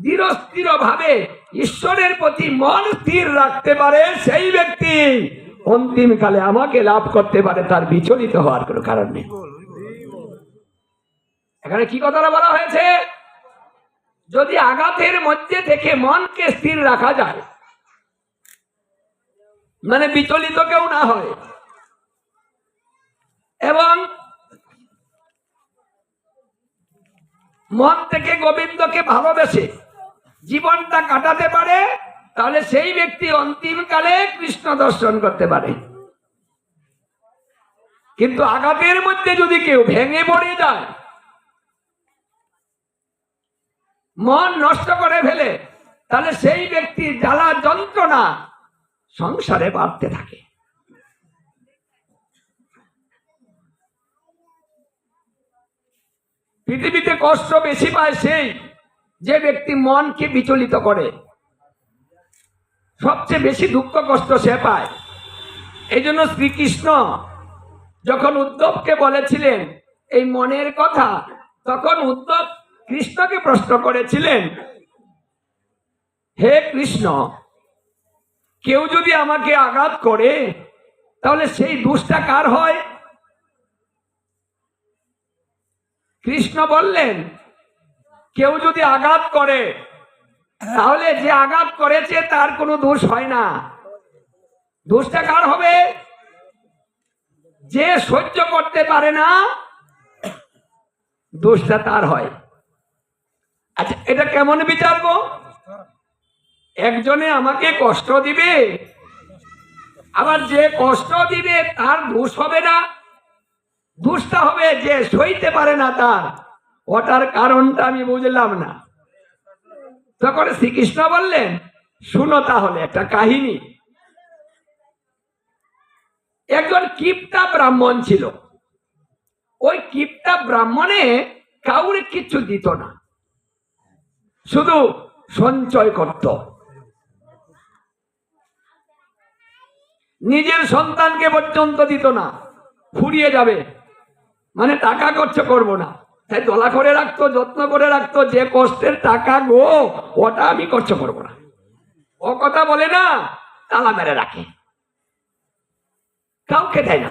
দৃঢ়স্থির ভাবে ঈশ্বরের প্রতি মন স্থির রাখতে পারে সেই ব্যক্তি অন্তিমকালে আমাকে লাভ করতে পারে, তার বিচলিত হওয়ার কোনো কারণ নেই। এখানে কি কথাটা বলা হয়েছে? যদি আঘাতের মধ্যে থেকে মনকে স্থির রাখা যায় মানে বিচলিত কেউ না হয় মন থেকে গোবিন্দকে ভালোবেসে জীবনটা কাটাতে পারে, তাহলে সেই ব্যক্তি অন্তিমকালে কৃষ্ণ দর্শন করতে পারে। কিন্তু আঘাতের মধ্যে যদি কেউ ভেঙে পড়ে যায়, মন নষ্ট করে ফেলে, তাহলে সেই ব্যক্তির জ্বালা যন্ত্রণা সংসারে বাড়তে থাকে। পৃথিবীতে কষ্ট বেশি পায় সেই যে ব্যক্তি মনকে বিচলিত করে। সবচেয়ে বেশি দুঃখ কষ্ট সে পায়। এই জন্য শ্রীকৃষ্ণ যখন উদ্ধবকে বলেছিলেন এই মনের কথা, তখন উদ্ধব কৃষ্ণকে প্রশ্ন করেছিলেন, হে কৃষ্ণ, কেউ যদি আমাকে আঘাত করে, তাহলে সেই দুষ্টা কার হয়? কৃষ্ণ বললেন, কেউ যদি আঘাত করে, তাহলে যে আঘাত করেছে তার কোনো দোষ হয় না। দোষটা কার হবে? যে সহ্য করতে পারে না, দোষটা তার হয়। আচ্ছা এটা কেমন বিচার গো? একজনে আমাকে কষ্ট দিবে, আবার যে কষ্ট দিবে তার দোষ হবে না। দুষ্টা হবে যে সইতে পারে না তার। ওটার কারণটা আমি বুঝলাম না। তখন শ্রীকৃষ্ণ বললেন, শুনো তাহলে, একটা কাহিনী। একজন কিপটা ব্রাহ্মণ ছিল। ওই কিপটা ব্রাহ্মণে কাউরে কিচ্ছু দিত না। শুধু সঞ্চয় করত। নিজের সন্তানকে পর্যন্ত দিত না। ফুরিয়ে যাবে। মানে টাকা খরচ করব না। তাই দলা করে রাখতো, যত্ন করে রাখতো, যে কষ্টের টাকা গো, ওটা আমি খরচ করব না। ও কথা বলে না, তালা মেরে রাখে। কাউকে দেয় না।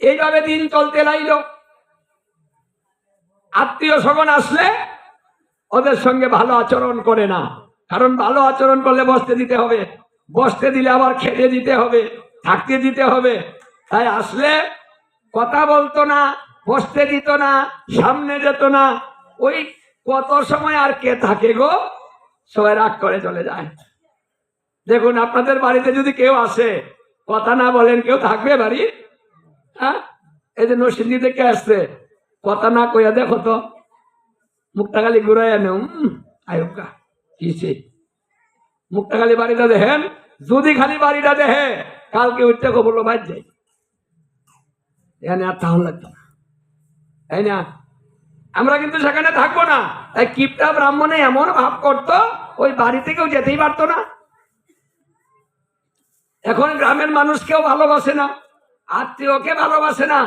এইভাবে দিন চলতে লাইল আত্মীয় স্বজন আসলে ওদের সঙ্গে ভালো আচরণ করে না। কারণ ভালো আচরণ করলে বসতে দিতে হবে। বসতে দিলে আবার খেতে দিতে হবে, থাকতে দিতে হবে। তাই আসলে কথা বলতো না, বসতে দিত না, সামনে যেত না। ওই কত সময় আর কে থাকে গো? সবাই রাগ করে চলে যায়। দেখুন, আপনাদের বাড়িতে যদি কেউ আসে, কথা না বলেন, কেউ থাকবে বাড়ি? হ্যাঁ? এই যে নসিন্দি থেকে আসছে, কথা না কইয়া দেখো তো মুখটা খালি ঘুরাই আনে আয়ুকা কিসে মুখটা খালি বাড়িটা দেখেন, যদি খালি বাড়িটা দেখে, কালকে উঠতে বলল বাদ যাই। এখানে আর তাহলে লাগতো না তাই না, আমরা কিন্তু সেখানে থাকব না। তাই কিপটা ব্রাহ্মণে এমন ভাব করতো, ওই বাড়ি থেকেও যেতেই পারতো না। এখন গ্রামের মানুষকেও ভালোবাসে না, আত্মীয়কে ভালোবাসে না।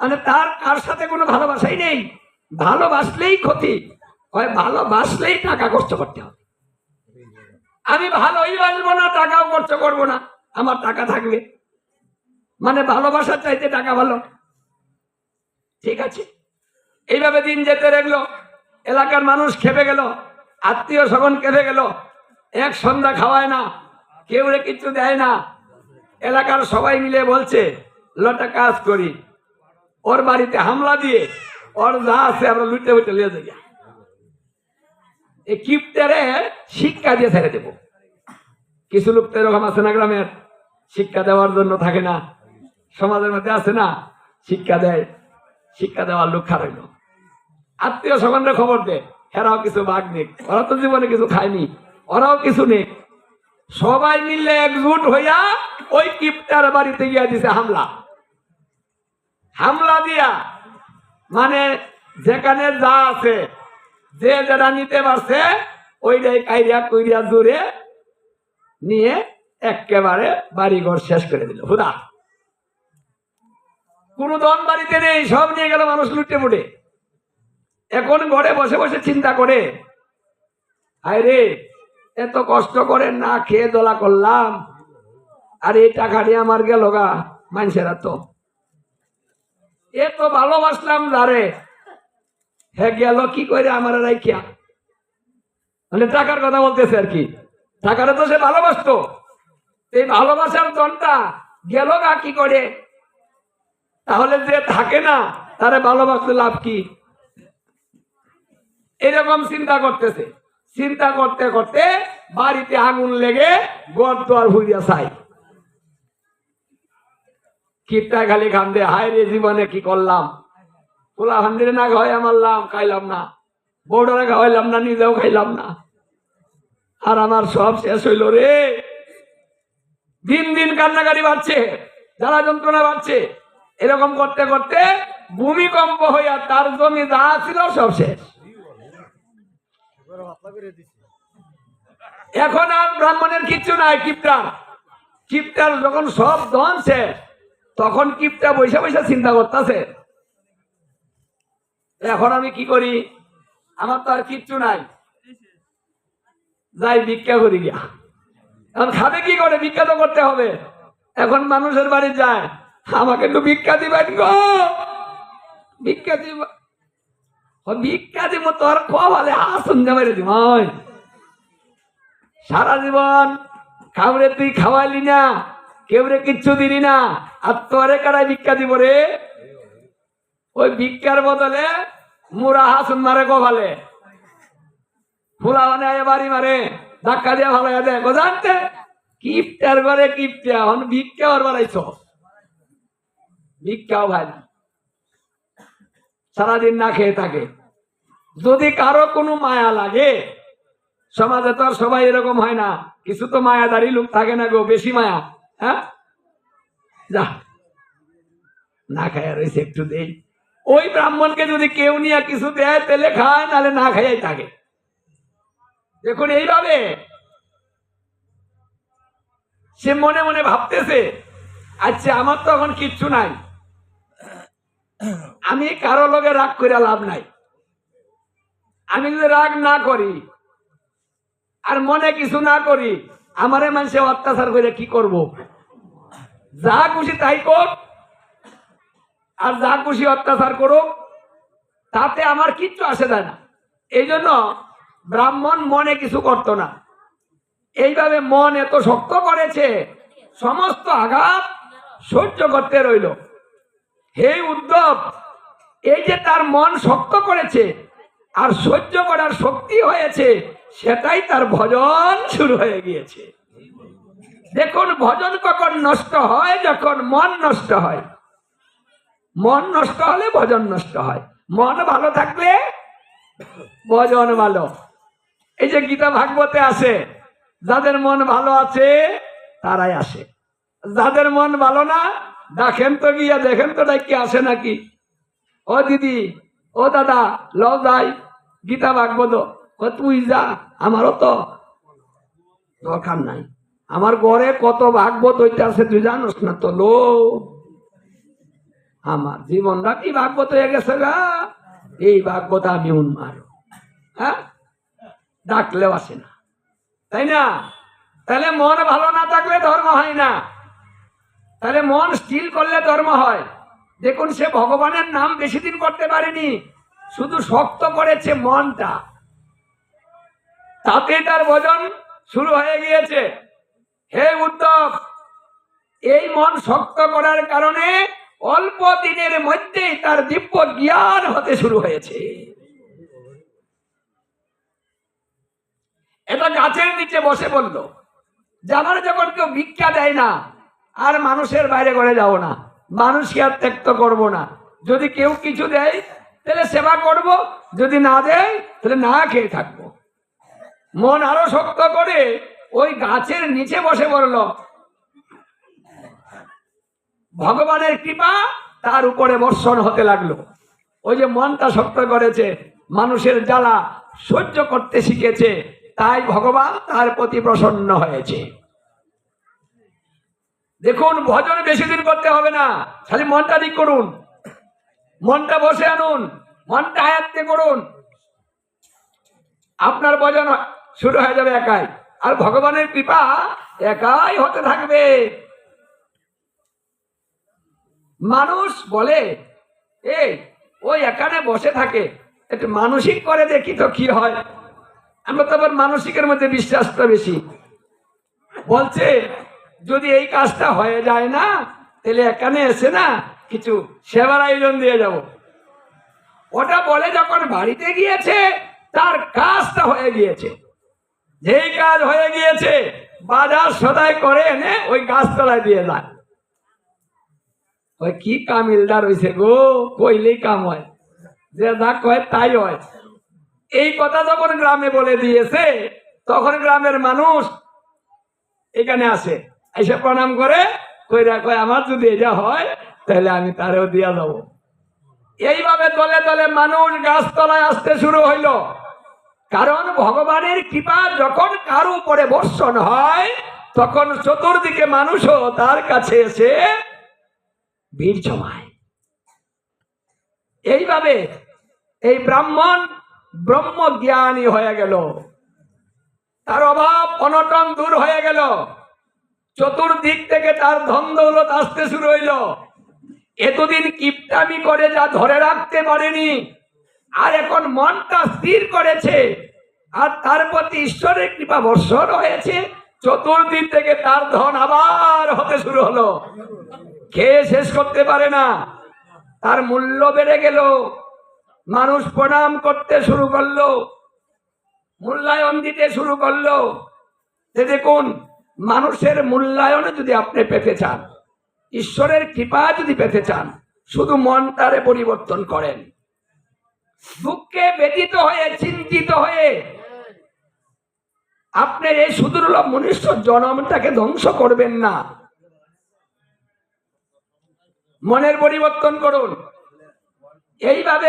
মানে তার কার সাথে কোনো ভালোবাসাই নেই। ভালোবাসলেই ক্ষতি, হয় ভালোবাসলেই টাকা খরচ করতে হবে। আমি ভালোই বাসবো না, টাকাও খরচ করব না, আমার টাকা থাকবে। মানে ভালোবাসার চাইতে টাকা ভালো। ঠিক আছে? এইভাবে দিন যেতে লাগল, এলাকার মানুষ খেপে গেল, আত্মীয় স্বজন কেঁপে গেল, এক সন্ধ্যা খাওয়ায় না, কেউ রে কিচ্ছু দেয় না। এলাকার সবাই মিলে বলছে, লটা কাজ করি। ওর বাড়িতে হামলা দিয়ে ওর যা আছে আমরা লুটে উঠে লিয়ে যাই। এই কিপ্টারে শিক্ষা দিয়ে ছেড়ে দেব। কিছু লোক তো এরকম আছে না গ্রামের, শিক্ষা দেওয়ার জন্য থাকে না। সমাজের মধ্যে আছে না, শিক্ষা দেয়, শিক্ষা দেওয়ার লোক খারাইল আত্মীয় স্বজনরা খবর দে হেরাও কিছু বাঘ নেক, ওরা তো জীবনে কিছু খায়নি, ওরাও কিছু নেক। সবাই মিলে একজুট হইয়া ওই কিপটার বাড়িতে গিয়া দিছে হামলা। হামলা দিয়া মানে যেখানে যা আছে, যে যারা নিতে পারছে, ওইটাই কাইরিয়া কুইরিয়া দূরে নিয়ে একেবারে বাড়িঘর শেষ করে দিল। হুদা। কোনো দন বাড়িতে নেই, সব নিয়ে গেল মানুষ লুটে মুটে। এখন ঘরে বসে বসে চিন্তা করে হায় রে, এত কষ্ট করে না খেয়ে দোলা করলাম, আর এই টাকা নিয়ে আমার গেল গা মানুষেরা তো এ তো ভালোবাসলাম যারে হে গেল কি করে আমার রাইখিয়া মানে টাকার কথা বলতেছে আর কি। টাকাটা তো সে ভালোবাসতো। এই ভালোবাসার দনটা গেল গা কি করে? তাহলে যে থাকে না, তারে ভালোবাসতে লাভ কি? এরকম চিন্তা করতেছে। চিন্তা করতে করতে বাড়িতে আগুন লেগে আর ভুইয়া চাই কিপটা খালি কান্দে হায় রে জীবনে কি করলাম? পোলা হান্দিরে না খাওয়াই মারলাম খাইলাম না। বউডারে খাওয়াইলাম না, নিজেও খাইলাম না। আর আমার সব শেষ হইল রে। দিন দিন কান্নাকারি বাড়ছে, জ্বালা যন্ত্রণা বাড়ছে। এরকম করতে করতে ভূমিকম্প হইয়া তার জমি যা ছিল সব শেষ। এখন আর ব্রাহ্মণের কিচ্ছু নাই, কিপটার। কিপটার যখন সব ধন শেষ, তখন কিপটা বৈশা বৈশা চিন্তা করতেছে। এখন আমি কি করি? আমার তো আর কিচ্ছু নাই। যাই ভিক্ষা করি গিয়া। এখন খাবে কি করে? ভিক্ষা তো করতে হবে। এখন মানুষের বাড়ি যায়। আমাকে একটু ভিক্ষা দিবেন গো। ভিক্ষা দিব। ভিক্ষা দিব, তোর কবালে আসুন যাবে দিব সারা জীবন খাবরে তুই খাওয়ালি না কেউরে কিচ্ছু দিলি না, আর তোরে কারাই ভিক্ষা দিব রে। ওই ভিক্ষার বদলে মুরা হাসুন মারে কভালে ফুলা মানে বাড়ি মারে, ধাক্কা দিয়া ভালো দেয় জানতে? কিপটার ঘরে কিপটা হন ভিক্ষা ওর বাড়াইছ ভিক্ষাও ভাই সারাদিন না খেয়ে থাকে। যদি কারও কোনো মায়া লাগে, সমাজে তো আর সবাই এরকম হয় না। কিছু তো মায়াদারি লোক থাকে না গো, বেশি মায়া হ্যাঁ? না খায় রয়েছে একটু দেই ওই ব্রাহ্মণকে যদি কেউ নিয়ে কিছু দেয়, তাহলে খায়, নাহলে না খাইয়াই থাকে। দেখুন এইভাবে সে মনে মনে ভাবতেছে আচ্ছা আমার তো এখন কিচ্ছু নাই। আমি কারও লগে রাগ করে লাভ নাই। আমি যদি রাগ না করি আর মনে কিছু না করি, আমারে মানুষে অত্যাচার করে কি করব? যা খুশি তাই কর আর যা খুশি অত্যাচার করুক, তাতে আমার কিচ্ছু আসে যায় না। এই জন্য ব্রাহ্মণ মনে কিছু করতো না। এইভাবে মন এত শক্ত করেছে, সমস্ত আঘাত সহ্য করতে রইল। হে উদ্ধব, এই যে তার মন শক্ত করেছে আর সহ্য করার শক্তি হয়েছে, সেটাই তার ভজন শুরু হয়ে গিয়েছে। দেখুন, ভজন কখন নষ্ট হয়, যখন মন নষ্ট হয়। মন নষ্ট হলে ভজন নষ্ট হয়। মন ভালো থাকলে ভজন ভালো। এই যে গীতা ভাগবতে আছে যাদের মন ভালো আছে, তারাই আসে। যাদের মন ভালো না দেখেন তো গিয়া, দেখেন তো কি আসে নাকি? ও দিদি, ও দাদা ল যাই, গীতা ভাগবত। ও তুই যা, আমারও তো দরকার নাই। আমার ঘরে কত ভাগবত হইতে তুই জানোস না তো, লো। আমার জীবনটা কি ভাগবত হয়ে গেছে গা? এই ভাগবত আমি উন্মার হ্যাঁ? ডাকলেও আসে না। তাই না? তাহলে মন ভালো না থাকলে ধর্ম হয় না। তাহলে মন স্থির করলে ধর্ম হয়। দেখুন, সে ভগবানের নাম বেশি দিন করতে পারেনি, শুধু শক্ত করেছে মনটা। তাতে তার ভজন শুরু হয়ে গিয়েছে। হে উদ্ধব, এই মন শক্ত করার কারণে অল্প দিনের মধ্যেই তার দিব্য জ্ঞান হতে শুরু হয়েছে। এটা গাছের নিচে বসে বলল আমার যখন কেউ ভিক্ষা দেয় না। আর মানুষের বাইরে করে যাব না। মানুষকে আর ত্যক্ত করব না। যদি কেউ কিছু দেয়, তাহলে সেবা করব। যদি না দেয়, তাহলে না খেয়ে থাকব। মন আরও শক্ত করে ওই গাছের নিচে বসে পড়ল। ভগবানের কৃপা তার উপরে বর্ষণ হতে লাগল। ওই যে মনটা শক্ত করেছে, মানুষের জ্বালা সহ্য করতে শিখেছে, তাই ভগবান তার প্রতি প্রসন্ন হয়েছে। দেখুন, ভজন বেশি দিন করতে হবে না। খালি মনটা ঠিক করুন। মনটা বসে আনুন, মনটা আয়াত্তে করুন। আপনার ভজন শুরু হয়ে যাবে একাই। আর ভগবানের কৃপা একাই হতে থাকবে। মানুষ বলে এই ওই এখানে বসে থাকে, একটু মানসিক করে দেখি তো কি হয়। আমরা তো আবার মানসিকের মধ্যে বিশ্বাসটা বেশি। বলছে যদি এই কাজটা হয়ে যায় না, তাহলে এখানে এসে না কিছু সেবার আয়োজন দিয়ে যাব। ওটা বলে যখন বাড়িতে গিয়েছে, তার কাজটা হয়ে গিয়েছে। যেই কাজ হয়ে গিয়েছে, বাজার সদায় করে এনে ওই গাছতলায় দিয়ে যায়। ওই কি কামিলদার হয়েছে গো, কইলেই কাম হয়। যে যা কয় তাই হয়। এই কথা যখন গ্রামে বলে দিয়েছে, তখন গ্রামের মানুষ এখানে আসে। এসে প্রণাম করে কইরা কয়, আমার যদি এটা হয়, তাহলে আমি তারেও দিয়া দেবো। এইভাবে দলে দলে মানুষ গাছতলায় আসতে শুরু হইল। কারণ ভগবানের কৃপা যখন কারও উপরে বর্ষণ হয়, তখন চতুর্দিকে মানুষও তার কাছে এসে ভিড় জমায়। এইভাবে এই ব্রাহ্মণ ব্রহ্মজ্ঞানী হয়ে গেল। তার অভাব, অনটন দূর হয়ে গেল। চতুর্দিক থেকে তার ধন দৌলত আসতে শুরু হইল। এতদিন কিপটামি করে যা ধরে রাখতে পারেনি, আর এখন মনটা স্থির করেছে, আর তার প্রতি ঈশ্বরের কৃপা বর্ষণ হয়েছে, চতুর্দিক থেকে তার ধন আবার হতে শুরু হলো। খেয়ে শেষ করতে পারে না? তার মূল্য বেড়ে গেল। মানুষ প্রণাম করতে শুরু করল, মূল্যায়ন দিতে শুরু করল। দেখুন মানুষের মূল্যায়নে যদি আপনি পেতে চান, ঈশ্বরের কৃপা যদি পেতে চান, শুধু মনটারে পরিবর্তন করেন। দুঃখে ব্যতীত হয়ে, চিন্তিত হয়ে আপনার এই সুদূর্লভ মনুষ্য জনমটাকে ধ্বংস করবেন না। মনের পরিবর্তন করুন। এইভাবে